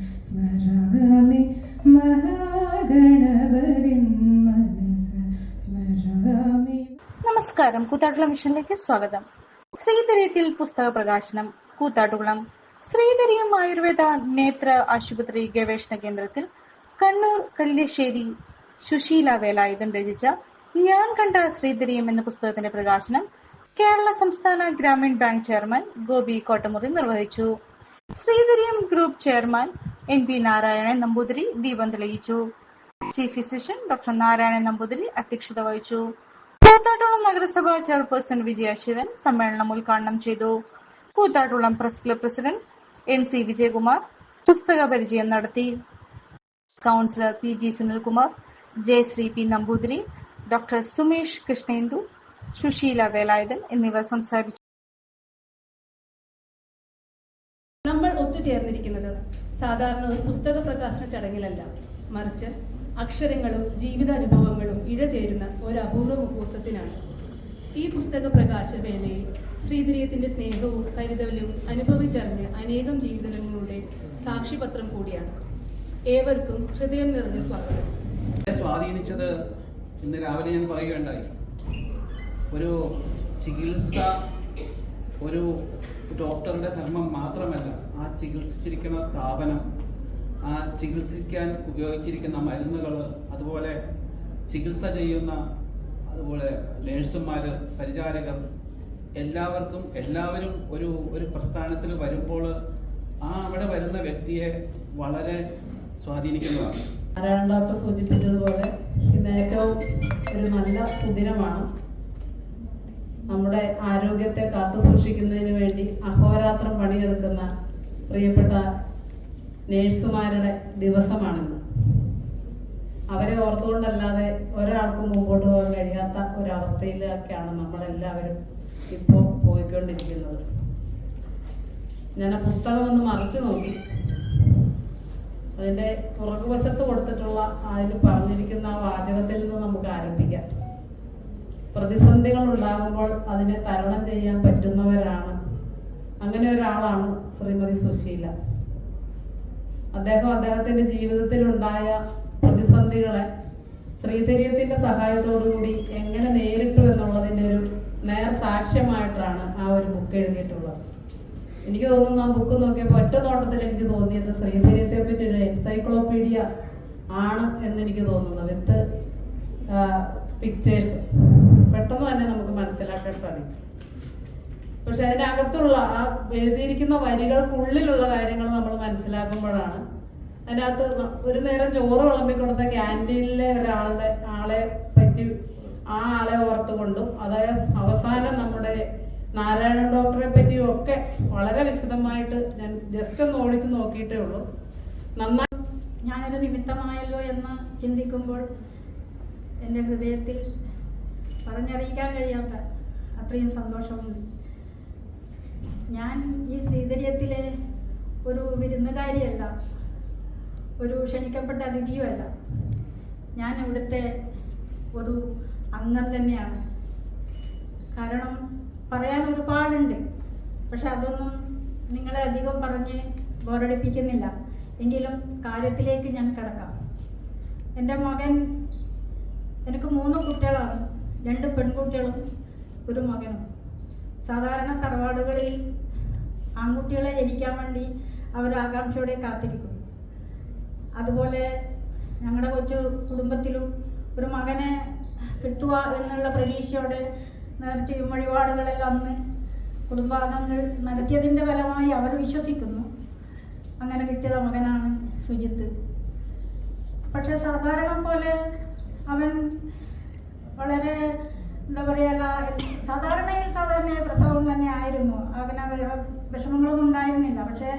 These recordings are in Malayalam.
സ്മരാമി മഹാഗണപതി മനസ് സ്മരാമി. നമസ്കാരം. കൂത്താട്ടുള്ള മിഷനിലേക്ക് സ്വാഗതം. ശ്രീധരത്തിൽ പുസ്തക പ്രകാശനം. കൂത്താട്ടുകുളം. ശ്രീധരിയും ആയുർവേദ നേത്ര ആശുപത്രി ഗവേഷണ കേന്ദ്രത്തിൽ കണ്ണൂർ കല്യശ്ശേരി സുശീല വേലായുധൻ രചിച്ച ഞാൻ കണ്ട ശ്രീധരിയും എന്ന പുസ്തകത്തിന്റെ പ്രകാശനം കേരള സംസ്ഥാന ഗ്രാമീൺ ബാങ്ക് ചെയർമാൻ ഗോപി കോട്ടമുറി നിർവഹിച്ചു. Sreedhareeyam group chairman N P Narayanan Namboothiri ദീപം തെളിയിച്ചു. Chief physician doctor Narayanan Namboothiri അധ്യക്ഷത വഹിച്ചു. കൂത്താട്ടുളം നഗരസഭ ചെയർപേഴ്സൺ വിജയ ശിവൻ സമ്മേളനം ഉദ്ഘാടനം ചെയ്തു. Koothattukulam press club president N C Vijayakumar പുസ്തക പരിചയം നടത്തി. Councillor P G Sunilkumar Jayasree P Namboothiri doctor Sumesh Krishnendu Susheela Velayudhan എന്നിവർ സംസാരിച്ചു. നമ്മൾ ഒത്തുചേർന്നിരിക്കുന്നത് സാധാരണ ഒരു പുസ്തക പ്രകാശന ചടങ്ങിലല്ല. മറിച്ച് അക്ഷരങ്ങളും ജീവിതാനുഭവങ്ങളും ഇഴചേരുന്ന ഒരു അപൂർവ മുഹൂർത്തത്തിനാണ്. ഈ പുസ്തക പ്രകാശ വേളയിൽ ശ്രീധിരിയത്തിന്റെ സ്നേഹവും കരുതലും അനുഭവിച്ചറിഞ്ഞ് അനേകം ജീവിതങ്ങളുടെ സാക്ഷിപത്രം കൂടിയാണ്. ഏവർക്കും ഹൃദയം നിറഞ്ഞ സ്വാഗതം. സ്വാധീനിച്ചത് ഇന്ന് രാവിലെ ഞാൻ പറയുകയുണ്ടായി. ഒരു ചികിത്സ ഒരു ഡോക്ടറുടെ ധർമ്മം മാത്രമല്ല ആ ചികിത്സിച്ചിരിക്കുന്ന സ്ഥാപനം ആ ചികിത്സിക്കാൻ ഉപയോഗിച്ചിരിക്കുന്ന മരുന്നുകൾ അതുപോലെ ചികിത്സ ചെയ്യുന്ന അതുപോലെ നേഴ്സുമാർ പരിചാരകർ എല്ലാവർക്കും എല്ലാവരും ഒരു ഒരു പ്രസ്ഥാനത്തിൽ വരുമ്പോൾ ആ അവിടെ വരുന്ന വ്യക്തിയെ വളരെ സ്വാധീനിക്കുന്നതാണ്. നാരായണ ഡോക്ടർ സൂചിപ്പിച്ചതുപോലെ ഇന്ന് ഏറ്റവും ഒരു നല്ല സുദിനമാണ് നമ്മുടെ ആരോഗ്യത്തെ കാത്തു സൂക്ഷിക്കുന്നതിന് വേണ്ടി അഹോരാത്രം പണിയെടുക്കുന്ന പ്രിയപ്പെട്ട നേഴ്സുമാരുടെ ദിവസമാണിന്ന്. അവരെ ഓർത്തുകൊണ്ടല്ലാതെ ഒരാൾക്കും മുമ്പോട്ട് പോകാൻ കഴിയാത്ത ഒരവസ്ഥയിലൊക്കെയാണ് നമ്മളെല്ലാവരും ഇപ്പോൾ പോയിക്കൊണ്ടിരിക്കുന്നത്. ഞാൻ ആ പുസ്തകം ഒന്ന് മറിച്ചു നോക്കി. അതിന്റെ പുറകുവശത്ത് കൊടുത്തിട്ടുള്ള അതിൽ പറഞ്ഞിരിക്കുന്ന ആ വാചകത്തിൽ നിന്ന് നമുക്ക് ആരംഭിക്കാം. പ്രതിസന്ധികൾ ഉണ്ടാകുമ്പോൾ അതിനെ തരണം ചെയ്യാൻ പറ്റുന്നവരാണ്. അങ്ങനെ ഒരാളാണ് ശ്രീമതി സുശീല. അദ്ദേഹം അദ്ദേഹത്തിന്റെ ജീവിതത്തിൽ ഉണ്ടായ പ്രതിസന്ധികളെ ശ്രീധര്യത്തിന്റെ സഹായത്തോടുകൂടി എങ്ങനെ നേരിട്ടു എന്നുള്ളതിന്റെ ഒരു നേർ സാക്ഷ്യമായിട്ടാണ് ആ ഒരു ബുക്ക് എഴുതിയിട്ടുള്ളത്. എനിക്ക് തോന്നുന്നു ആ ബുക്ക് നോക്കിയപ്പോൾ ഒറ്റ നോട്ടത്തിൽ എനിക്ക് തോന്നിയത് ശ്രീധര്യത്തെ പറ്റി ഒരു എൻസൈക്ലോപീഡിയ ആണ് എന്ന് എനിക്ക് തോന്നുന്നു വിത്ത് പിക്ചേഴ്സ് പെട്ടെന്ന് തന്നെ നമുക്ക് മനസ്സിലാക്കാൻ സാധിക്കും. പക്ഷെ അതിനകത്തുള്ള ആ എഴുതിയിരിക്കുന്ന വരികൾക്കുള്ളിലുള്ള കാര്യങ്ങൾ നമ്മൾ മനസ്സിലാക്കുമ്പോഴാണ് അതിനകത്ത് ഒരു നേരം ചോറ് വിളമ്പി കൊടുത്ത ക്യാന്റീനിലെ ഒരാളുടെ ആളെ പറ്റി ആ ആളെ ഓർത്തുകൊണ്ടും അതായത് അവസാനം നമ്മുടെ നാരായണ ഡോക്ടറെ പറ്റിയും ഒക്കെ വളരെ വിശദമായിട്ട് ഞാൻ ജസ്റ്റ് ഒന്ന് ഓടിച്ച് നോക്കിയിട്ടേ ഉള്ളൂ. നന്നായി ഞാനൊരു നിമിത്തമായല്ലോ എന്ന് ചിന്തിക്കുമ്പോൾ എന്റെ ഹൃദയത്തിൽ പറഞ്ഞറിയിക്കാൻ കഴിയാത്ത അത്രയും സന്തോഷമുണ്ട് ഞാൻ ഈ ശ്രീധര്യത്തിലെ ഒരു വിരുന്നുകാരിയല്ല ഒരു ക്ഷണിക്കപ്പെട്ട അതിഥിയുമല്ല. ഞാൻ ഇവിടുത്തെ ഒരു അംഗം തന്നെയാണ്. കാരണം പറയാൻ ഒരുപാടുണ്ട് പക്ഷെ അതൊന്നും നിങ്ങളെ അധികം പറഞ്ഞ് ബോറടിപ്പിക്കുന്നില്ല. എങ്കിലും കാര്യത്തിലേക്ക് ഞാൻ കിടക്കാം. എന്റെ മകൻ എനിക്ക് മൂന്ന് കുട്ടികളാണ്. രണ്ട് പെൺകുട്ടികളും ഒരു മകനും. സാധാരണ തറവാടുകളിൽ ആൺകുട്ടികളെ ജനിക്കാൻ വേണ്ടി അവർ ആകാംക്ഷയോടെ കാത്തിരിക്കും അതുപോലെ ഞങ്ങളുടെ കൊച്ചു കുടുംബത്തിലും ഒരു മകനെ കിട്ടുക എന്നുള്ള പ്രതീക്ഷയോടെ നേർച്ചയും വഴിപാടുകളിൽ അന്ന് കുടുംബാംഗങ്ങൾ നടത്തിയതിന്റെ ഫലമായി അവർ വിശ്വസിക്കുന്നു. അങ്ങനെ കിട്ടിയത് മകനാണ് സുജിത്ത്. പക്ഷെ സാധാരണ പോലെ അവൻ വളരെ എന്താ പറയുക സാധാരണയിൽ സാധാരണ പ്രസവം തന്നെ ആയിരുന്നു. അവന് വേറെ വിഷമങ്ങളൊന്നും ഉണ്ടായിരുന്നില്ല. പക്ഷേ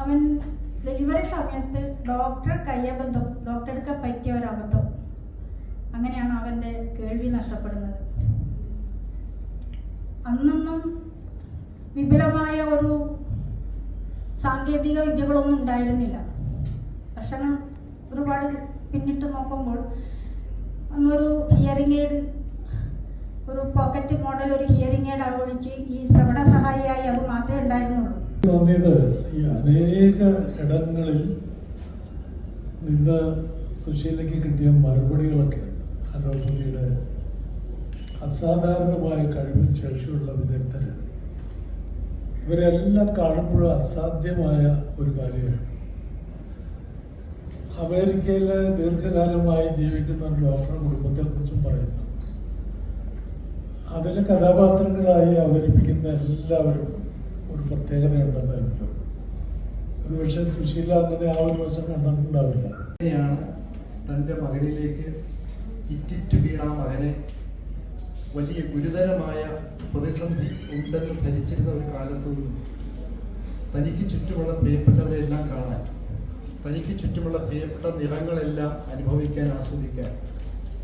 അവൻ ഡെലിവറി സമയത്ത് ഡോക്ടർ കയ്യബദ്ധം ഡോക്ടർക്ക് പറ്റിയ ഒരു അബദ്ധം അങ്ങനെയാണ് അവന്റെ കേൾവി നഷ്ടപ്പെടുന്നത്. അന്നൊന്നും വിപുലമായ ഒരു സാങ്കേതിക വിദ്യകളൊന്നും ഉണ്ടായിരുന്നില്ല. വർഷങ്ങൾ ഒരുപാട് പിന്നിട്ട് നോക്കുമ്പോൾ അന്നൊരു ഹിയറിംഗ് എയ്ഡ് ഒരു പോക്കറ്റ് മോഡൽ ഒരു ഹിയറിംഗ് എയ്ഡ് ആലോചിച്ച് ഈ ശ്രവണ സഹായിയായി അത് മാത്രമേ ഉണ്ടായിരുന്നുള്ളൂ. തോന്നിയത് ഈ അനേക ഇടങ്ങളിൽ നിന്ന് സുശീലയ്ക്ക് കിട്ടിയ മറുപടികളൊക്കെ ആലോചനയുടെ അസാധാരണമായ കഴിവും ശേഷിയുള്ള വിദഗ്ധരാണ് ഇവരെല്ലാം കാണുമ്പോഴും അസാധ്യമായ ഒരു കാര്യമാണ്. അമേരിക്കയിൽ ദീർഘകാലമായി ജീവിക്കുന്ന ഒരു ഡോക്ടർ കുടുംബത്തെക്കുറിച്ചും പറയുന്നു. അതിലെ കഥാപാത്രങ്ങളായി അവതരിപ്പിക്കുന്ന എല്ലാവരും ഒരു പ്രത്യേകതയുണ്ടെന്ന് എനിക്ക് ഒരു ഒരുപക്ഷെ സുശീല അങ്ങനെ ആ ഒരു വശം കണ്ടിട്ടുണ്ടാവില്ല. തന്റെ മകനിലേക്ക് ഇറ്റിറ്റ് വീണ മകനെ വലിയ ഗുരുതരമായ പ്രതിസന്ധി ഉണ്ടെന്ന് ധരിച്ചിരുന്ന ഒരു കാലത്ത് തനിക്ക് ചുറ്റുമുള്ള പ്രിയപ്പെട്ടവരെല്ലാം കാണാൻ തനിക്ക് ചുറ്റുമുള്ള പ്രിയപ്പെട്ട നിറങ്ങളെല്ലാം അനുഭവിക്കാൻ ആസ്വദിക്കാൻ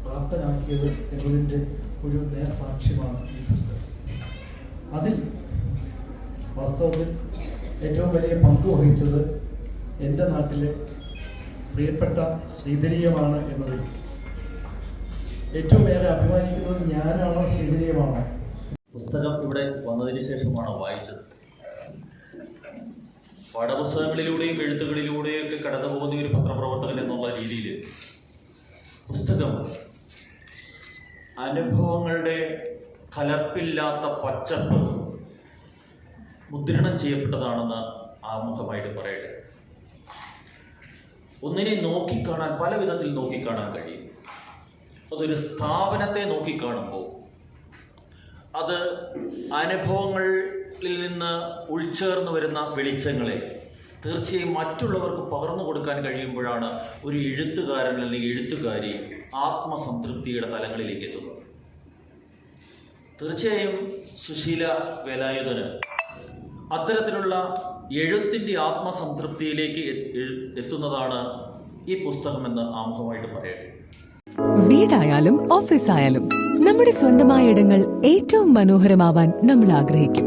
പ്രാപ്തനാക്കിയത് എന്നതിന്റെ ഒരു നേർസാക്ഷ്യമാണ് ഈ പുസ്തകം. അതിൽ വാസ്തവത്തിൽ ഏറ്റവും വലിയ പങ്ക് വഹിച്ചത് എന്റെ നാട്ടിലെ പ്രിയപ്പെട്ട ശ്രീധരീയമാണ് എന്നതിൽ. ഏറ്റവും ഏറെ അഭിമാനിക്കുന്നത് ഞാനാണോ ശ്രീധരീയമാണോ? പുസ്തകം ഇവിടെ വന്നതിന് ശേഷമാണോ വായിച്ചത്. പാഠപുസ്തകങ്ങളിലൂടെയും എഴുത്തുകളിലൂടെയും ഒക്കെ കടന്നു പോകുന്ന ഒരു പത്രപ്രവർത്തകൻ എന്നുള്ള രീതിയിൽ പുസ്തകം അനുഭവങ്ങളുടെ കലർപ്പില്ലാത്ത പച്ചപ്പ് മുദ്രണം ചെയ്യപ്പെട്ടതാണെന്ന് ആമുഖമായിട്ട് പറയട്ടെ. ഒന്നിനെ നോക്കിക്കാണാൻ പല വിധത്തിൽ നോക്കിക്കാണാൻ കഴിയും. അതൊരു സ്ഥാപനത്തെ നോക്കിക്കാണുമ്പോൾ അത് അനുഭവങ്ങളിൽ നിന്ന് ഉൾച്ചേർന്ന് വരുന്ന വെളിച്ചങ്ങളെ തീർച്ചയായും മറ്റുള്ളവർക്ക് പകർന്നു കൊടുക്കാൻ കഴിയുമ്പോഴാണ് ഒരു എഴുത്തുകാരൻ അല്ലെങ്കിൽ എഴുത്തുകാരി ആത്മസംതൃപ്തിയുടെ തലങ്ങളിലേക്ക് എത്തുന്നത്. തീർച്ചയായും സുശീല വേലായുധന് അത്തരത്തിലുള്ള എഴുത്തിന്റെ ആത്മസംതൃപ്തിയിലേക്ക് എത്തുന്നതാണ് ഈ പുസ്തകമെന്ന് ആമുഖമായിട്ട് പറയട്ടെ. വീടായാലും ഓഫീസായാലും നമ്മുടെ സ്വന്തമായ ഇടങ്ങൾ ഏറ്റവും മനോഹരമാവാൻ നമ്മൾ ആഗ്രഹിക്കും.